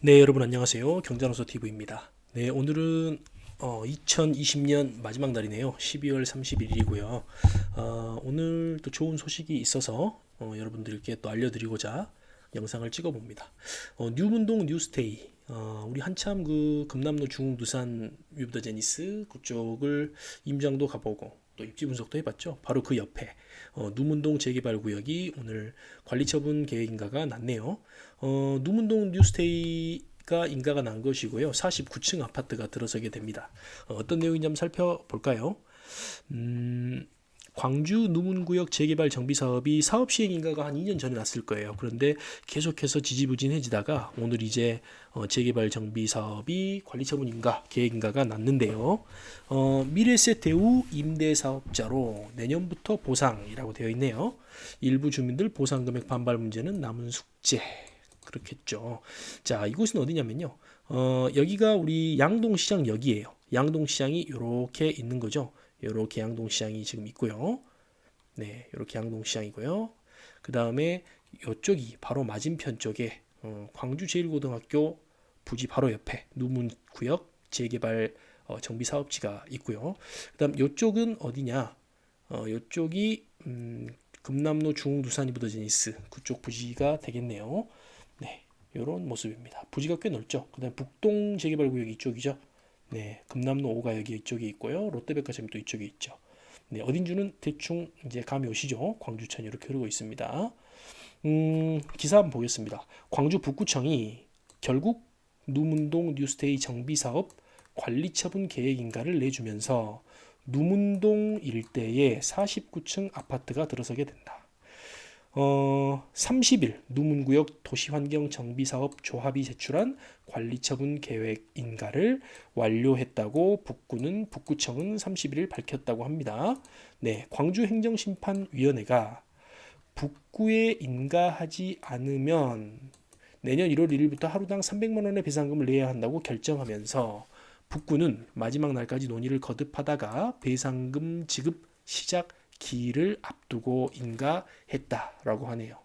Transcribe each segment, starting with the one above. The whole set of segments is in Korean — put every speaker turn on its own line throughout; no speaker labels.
네, 여러분 안녕하세요. 경자노소 TV입니다. 네, 오늘은 어, 2020년 마지막 날이네요. 12월 31일이고요. 어, 오늘 또 좋은 소식이 있어서 어, 여러분들께 또 알려드리고자 영상을 찍어봅니다. 어, 뉴문동 뉴스테이. 어, 우리 한참 그 금남로 중흥 두산 위브더 제니스 그쪽을 임장도 가보고 또 입지 분석도 해봤죠. 바로 그 옆에 어, 누문동 재개발 구역이 오늘 관리처분 계획인가가 났네요. 어, 누문동 뉴스테이 가 인가가 난 것이고요. 49층 아파트가 들어서게 됩니다. 어, 떤 내용인지 한번 살펴볼까요? 음, 광주 누문구역 재개발 정비 사업이 사업 시행 인가가 한 2년 전에 났을 거예요. 그런데 계속해서 지지부진해지다가 오늘 이제 어, 재개발 정비 사업이 관리처분 인가 계획 인가가 났는데요. 어, 미래세 대우 임대 사업자로 내년부터 보상이라고 되어 있네요. 일부 주민들 보상 금액 반발 문제는 남은 숙제. 그렇겠죠. 자, 이곳은 어디냐면요. 어, 여기가 우리 양동시장 역이에요. 양동시장이 이렇게 있는 거죠. 이렇게 양동 시장이 지금 있고요. 네, 이렇게 양동 시장이고요. 그 다음에 이쪽이 바로 맞은편 쪽에 어, 광주제일고등학교 부지 바로 옆에 누문구역 재개발 어, 정비 사업지가 있고요. 그다음 이쪽은 어디냐? 어, 이쪽이 음, 금남로 중두산 이브더제니스 그쪽 부지가 되겠네요. 네, 이런 모습입니다. 부지가 꽤 넓죠. 그다음 북동 재개발 구역이 이쪽이죠. 네, 금남로 5가 여기 이쪽에 있고요. 롯데백화점이 또 이쪽에 있죠. 네, 어딘지는 대충 이제 감이 오시죠. 광주천 이렇게 흐르고 있습니다. 음, 기사 한번 보겠습니다. 광주 북구청이 결국 누문동 뉴스테이 정비 사업 관리 처분 계획 인가를 내주면서 누문동 일대에 49층 아파트가 들어서게 된다. 어, 30일 누문구역 도시환경 정비사업 조합이 제출한 관리처분 계획 인가를 완료했다고 북구는 북구청은 31일 밝혔다고 합니다. 네, 광주행정심판위원회가 북구에 인가하지 않으면 내년 1월 1일부터 하루당 300만 원의 배상금을 내야 한다고 결정하면서 북구는 마지막 날까지 논의를 거듭하다가 배상금 지급 시작 기일을 앞두고 인가했다라고 하네요.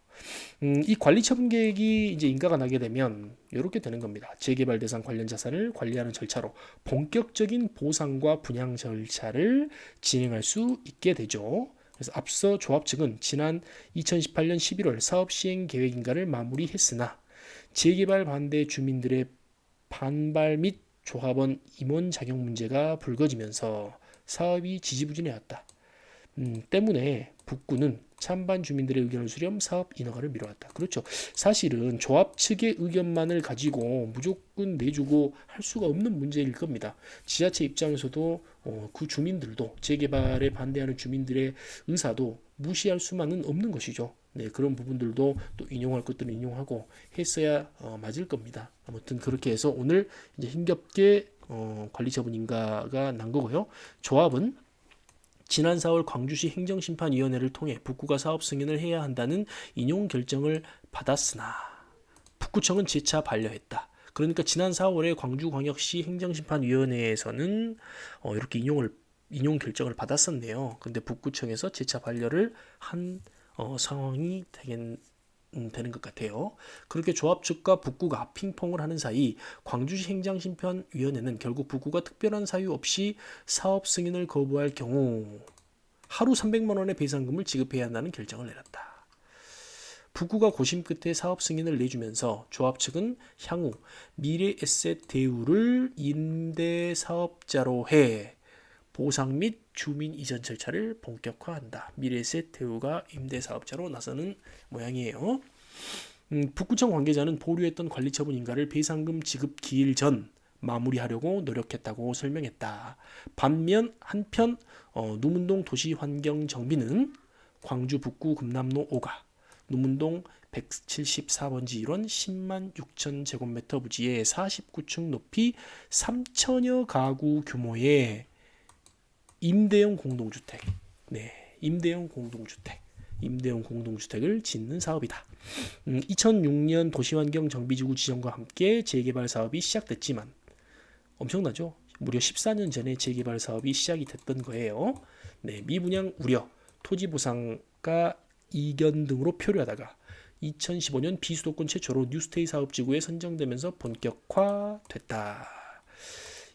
음, 이 관리 처분 계획이 이제 인가가 나게 되면 이렇게 되는 겁니다. 재개발 대상 관련 자산을 관리하는 절차로 본격적인 보상과 분양 절차를 진행할 수 있게 되죠. 그래서 앞서 조합 측은 지난 2018년 11월 사업 시행 계획 인가를 마무리했으나 재개발 반대 주민들의 반발 및 조합원 임원 자격 문제가 불거지면서 사업이 지지부진해왔다. 음, 때문에 북구는 찬반 주민들의 의견을 수렴 사업 인허가를 미뤄왔다. 그렇죠. 사실은 조합 측의 의견만을 가지고 무조건 내주고 할 수가 없는 문제일 겁니다. 지자체 입장에서도 어, 그 주민들도 재개발에 반대하는 주민들의 의사도 무시할 수만은 없는 것이죠. 네, 그런 부분들도 또 인용할 것들은 인용하고 했어야 어, 맞을 겁니다. 아무튼 그렇게 해서 오늘 이제 힘겹게 어, 관리처분 인가가 난 거고요. 조합은 지난 4월 광주시 행정심판위원회를 통해 북구가 사업 승인을 해야 한다는 인용 결정을 받았으나 북구청은 재차 반려했다. 그러니까 지난 4월에 광주광역시 행정심판위원회에서는 어, 이렇게 인용을 인용 결정을 받았었네요. 근데 북구청에서 재차 반려를 한 어, 상황이 되겠 음, 되는 것 같아요. 그렇게 조합 측과 북구가 핑퐁을 하는 사이 광주시 행정심판위원회는 결국 북구가 특별한 사유 없이 사업 승인을 거부할 경우 하루 300만 원의 배상금을 지급해야 한다는 결정을 내렸다. 북구가 고심 끝에 사업 승인을 내주면서 조합 측은 향후 미래 에셋 대우를 임대 사업자로 해 보상 및 주민 이전 절차를 본격화한다. 미래셋 대우가 임대 사업자로 나서는 모양이에요. 음, 북구청 관계자는 보류했던 관리처분 인가를 배상금 지급 기일 전 마무리하려고 노력했다고 설명했다. 반면 한편 어, 누문동 도시환경정비는 광주 북구 금남로 5가 누문동 174번지 1원 10만 6천 제곱미터 부지에 49층 높이 3천여 가구 규모의 임대형 공동주택, 네, 임대형 공동주택, 임대형 공동주택을 짓는 사업이다. 음, 2006년 도시환경 정비지구 지정과 함께 재개발 사업이 시작됐지만 엄청나죠? 무려 14년 전에 재개발 사업이 시작이 됐던 거예요. 네, 미분양 우려, 토지 보상가 이견 등으로 표류하다가 2015년 비수도권 최초로 뉴스테이 사업지구에 선정되면서 본격화됐다.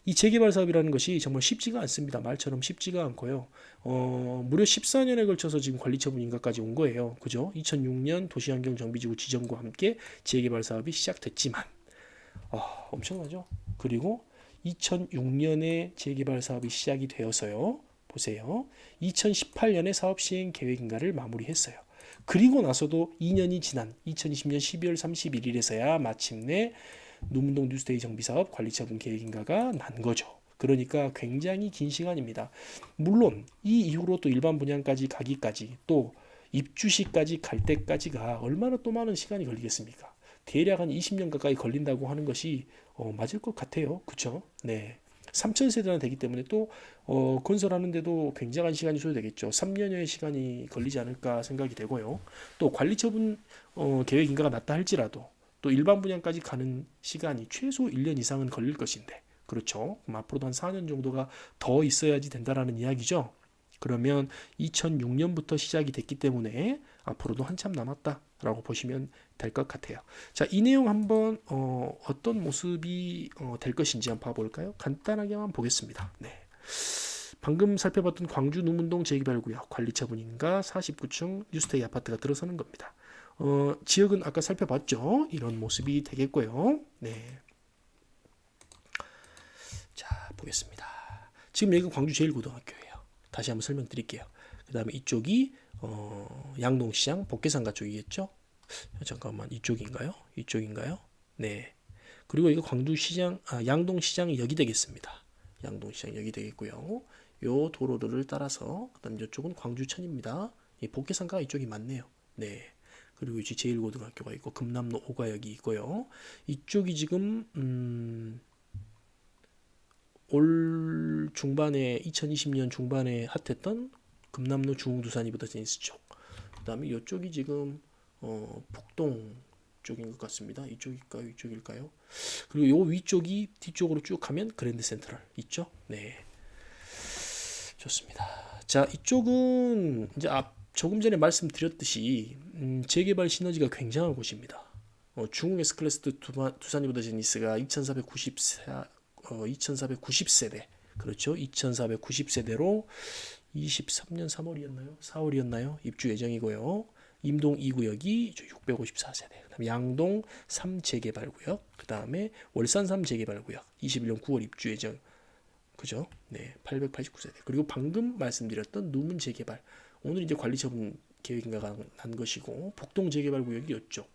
이 재개발 사업이라는 것이 정말 쉽지가 않습니다. 말처럼 쉽지가 않고요. 어, 무려 14년에 걸쳐서 지금 관리처분 인가까지 온 거예요. 그죠? 2006년 도시환경 정비지구 지정과 함께 재개발 사업이 시작됐지만 아, 엄청나죠? 그리고 2006년에 재개발 사업이 시작이 되어서요. 보세요. 2018년에 사업 시행 계획인가를 마무리했어요. 그리고 나서도 2년이 지난 2020년 12월 31일에서야 마침내 노문동 뉴스데이 정비 사업 관리처분 계획인가가 난 거죠. 그러니까 굉장히 긴 시간입니다. 물론 이 이후로 또 일반 분양까지 가기까지 또 입주시까지 갈 때까지가 얼마나 또 많은 시간이 걸리겠습니까? 대략 한 20년 가까이 걸린다고 하는 것이 어, 맞을 것 같아요. 그렇죠? 네. 3천 세대나 되기 때문에 또 어, 건설하는데도 굉장한 시간이 소요되겠죠. 3년여의 시간이 걸리지 않을까 생각이 되고요. 또 관리처분 어, 계획 인가가 낮다 할지라도 또 일반 분양까지 가는 시간이 최소 1년 이상은 걸릴 것인데 그렇죠. 그럼 앞으로도 한 4년 정도가 더 있어야지 된다라는 이야기죠. 그러면 2006년부터 시작이 됐기 때문에 앞으로도 한참 남았다라고 보시면 될 것 같아요. 자, 이 내용 한번 어, 어떤 모습이 어, 될 것인지 한번 봐볼까요? 간단하게만 보겠습니다. 네. 방금 살펴봤던 광주 누문동 재개발구역 관리처분인가 49층 뉴스테이 아파트가 들어서는 겁니다. 어, 지역은 아까 살펴봤죠. 이런 모습이 되겠고요. 네. 자, 보겠습니다. 지금 여기가 광주 제일고등학교예요. 다시 한번 설명드릴게요. 그 다음에 이쪽이 어, 양동시장 복개상가 쪽이겠죠. 잠깐만 이쪽인가요? 이쪽인가요? 네. 그리고 이거 광주시장, 아, 양동시장이 여기 되겠습니다. 양동시장 여기 되겠고요. 요 도로들을 따라서 그다음 이쪽은 광주천입니다. 이 복개상가 이쪽이 맞네요. 네. 그리고 이제 제1고등학교가 있고 금남로 5가역이 있고요. 이쪽이 지금 음, 올 중반에 2020년 중반에 핫했던 금남로 중두산이 붙어진 쪽. 그다음에 이쪽이 지금 어, 북동 쪽인 것 같습니다. 이쪽일까요? 이쪽일까요? 그리고 요 위쪽이 뒤쪽으로 쭉 가면 그랜드 센트럴 있죠? 네. 좋습니다. 자, 이쪽은 이제 앞 조금 전에 말씀드렸듯이 음, 재개발 시너지가 굉장한 곳입니다. 어, 중흥 S클래스 두산이 붙어진 니스가 2494 어, 2490세대 그렇죠. 2490세대로 23년 3월이었나요? 4월이었나요? 입주 예정이고요. 임동 2구역이 654세대. 그다음 양동 3재개발 구역. 그다음에 월산 3재개발 구역. 21년 9월 입주 예정. 그죠? 네, 889세대. 그리고 방금 말씀드렸던 누문 재개발. 오늘 이제 관리 처분 계획인가가 난 것이고 복동 재개발 구역이 이쪽.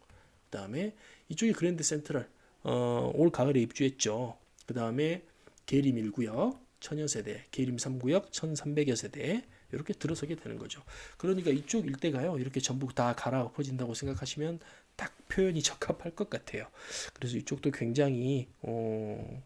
그다음에 이쪽이 그랜드 센트럴. 어, 올 가을에 입주했죠. 그다음에 계림 1구역, 천여 세대, 계림 3구역, 1300여 세대. 이렇게 들어서게 되는 거죠. 그러니까 이쪽 일대가요. 이렇게 전부 다 갈아 엎어진다고 생각하시면 딱 표현이 적합할 것 같아요. 그래서 이쪽도 굉장히 어,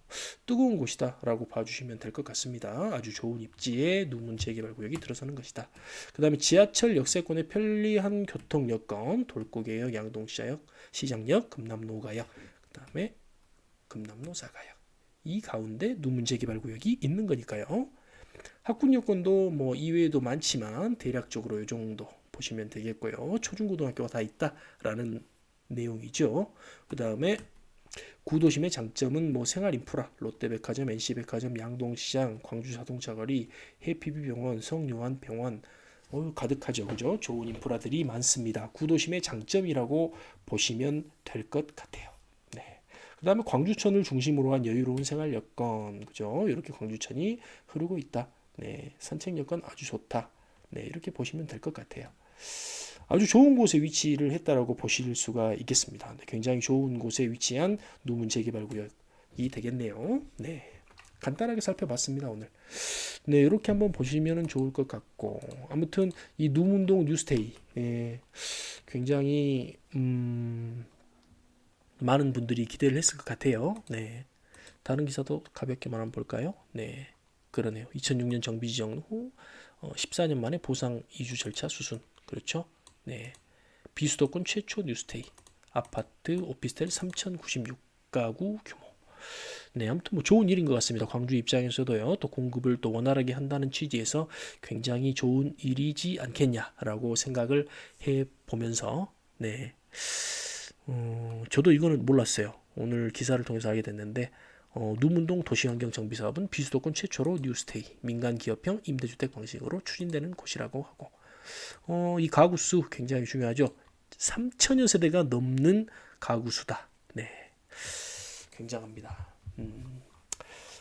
뜨거운 곳이다라고 봐주시면 될 것 같습니다. 아주 좋은 입지에 누문 재개발 구역이 들어서는 것이다. 그 다음에 지하철 역세권의 편리한 교통 여건, 돌고개역, 양동시장역, 시장역, 금남로가역, 그 다음에 금남로 사가역. 이 가운데 누문 재개발 구역이 있는 거니까요. 학군 여건도 뭐 이외에도 많지만 대략적으로 이 정도 보시면 되겠고요. 초중고등학교가 다 있다라는 내용이죠. 그 다음에 구도심의 장점은 뭐 생활 인프라, 롯데백화점, NC백화점, 양동시장, 광주자동차거리, 해피비병원, 성요한병원 어, 가득하죠, 그죠? 좋은 인프라들이 많습니다. 구도심의 장점이라고 보시면 될 것 같아요. 네. 그 다음에 광주천을 중심으로 한 여유로운 생활 여건, 그죠? 이렇게 광주천이 흐르고 있다. 네, 산책 여건 아주 좋다. 네, 이렇게 보시면 될 것 같아요. 아주 좋은 곳에 위치를 했다라고 보실 수가 있겠습니다. 네, 굉장히 좋은 곳에 위치한 누문 재개발 구역이 되겠네요. 네. 간단하게 살펴봤습니다, 오늘. 네, 이렇게 한번 보시면 좋을 것 같고. 아무튼, 이 누문동 뉴스테이, 예, 굉장히, 음, 많은 분들이 기대를 했을 것 같아요. 네. 다른 기사도 가볍게만 한번 볼까요? 네. 그러네요. 2006년 정비 지정 후 어, 14년 만에 보상 이주 절차 수순. 그렇죠? 네. 비수도권 최초 뉴스테이. 아파트 오피스텔 3,096가구 규모. 네, 아무튼 뭐 좋은 일인 것 같습니다. 광주 입장에서도요, 또 공급을 또 원활하게 한다는 취지에서 굉장히 좋은 일이지 않겠냐라고 생각을 해 보면서, 네, 어, 저도 이거는 몰랐어요. 오늘 기사를 통해서 알게 됐는데 어, 누문동 도시환경 정비 사업은 비수도권 최초로 뉴스테이 민간 기업형 임대주택 방식으로 추진되는 곳이라고 하고 어, 이 가구 수 굉장히 중요하죠. 3천여 세대가 넘는 가구 수다. 네, 굉장합니다. 음,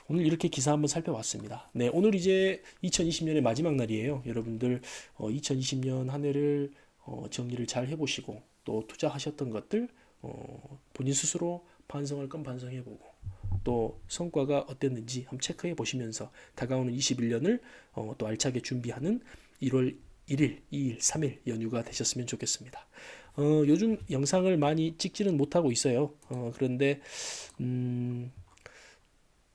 오늘 이렇게 기사 한번 살펴봤습니다. 네, 오늘 이제 2020년의 마지막 날이에요. 여러분들 어, 2020년 한 해를 어, 정리를 잘 해보시고 또 투자하셨던 것들 어, 본인 스스로 반성할 건 반성해보고 또 성과가 어땠는지 한번 체크해 보시면서 다가오는 21년을 어, 또 알차게 준비하는 1월 1일, 2일, 3일 연휴가 되셨으면 좋겠습니다. 어, 요즘 영상을 많이 찍지는 못하고 있어요. 어, 그런데 음,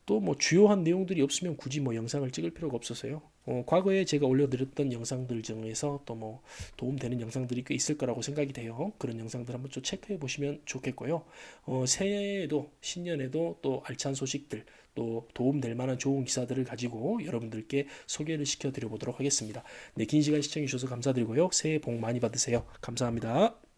또뭐 주요한 내용들이 없으면 굳이 뭐 영상을 찍을 필요가 없어서요. 어, 과거에 제가 올려드렸던 영상들 중에서 또 뭐 도움되는 영상들이 꽤 있을 거라고 생각이 돼요. 그런 영상들 한번 좀 체크해 보시면 좋겠고요. 어, 새해에도 신년에도 또 알찬 소식들 또 도움될 만한 좋은 기사들을 가지고 여러분들께 소개를 시켜 드려 보도록 하겠습니다. 네, 긴 시간 시청해 주셔서 감사드리고요. 새해 복 많이 받으세요. 감사합니다.